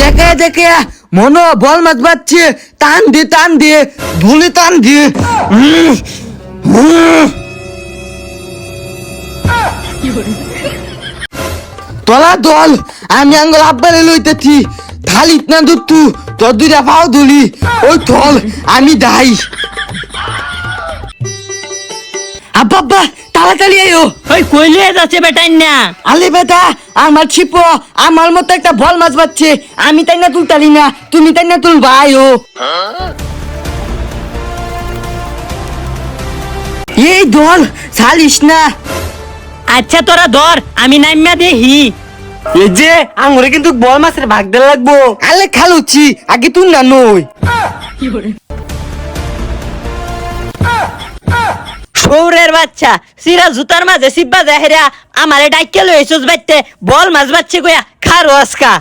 দেখে দেখে মনো বল মাছ বাচ্ছে টান দিয়ে টান দিয়ে ধুলে টান দিয়ে। তোলা দল, আমি আঙ্গুল আব্বারে লইতেছি। থালিত না দুটু তোর দুইটা পাও ধুলি। ওই থল, আমি দাই। আব্বা তাড়াতাড়ি আয়ো ওই কইলে যাচ্ছে বেটাই না আলে বেটা আমার ছিপ আমার মতো একটা বল মাছ পাচ্ছে আমি তাই না তুলতালি না তুমি তাই না তুলবা আয়ো এই দল না। আচ্ছা তোরা ধর আমি নাইমা দেখি এই যে আঙুরে কিন্তু বল মাছের ভাগ দেওয়া লাগবো। আলে খালুচ্ছি আগে তুই না নই। সৌরের বাচ্চা। সিরা জুতার মাঝে সিব্বা দেহেরা আমারে ডাইকে লই এসোস বাইতে। বল মাছ বাচ্চে কইয়া খারো আজকা।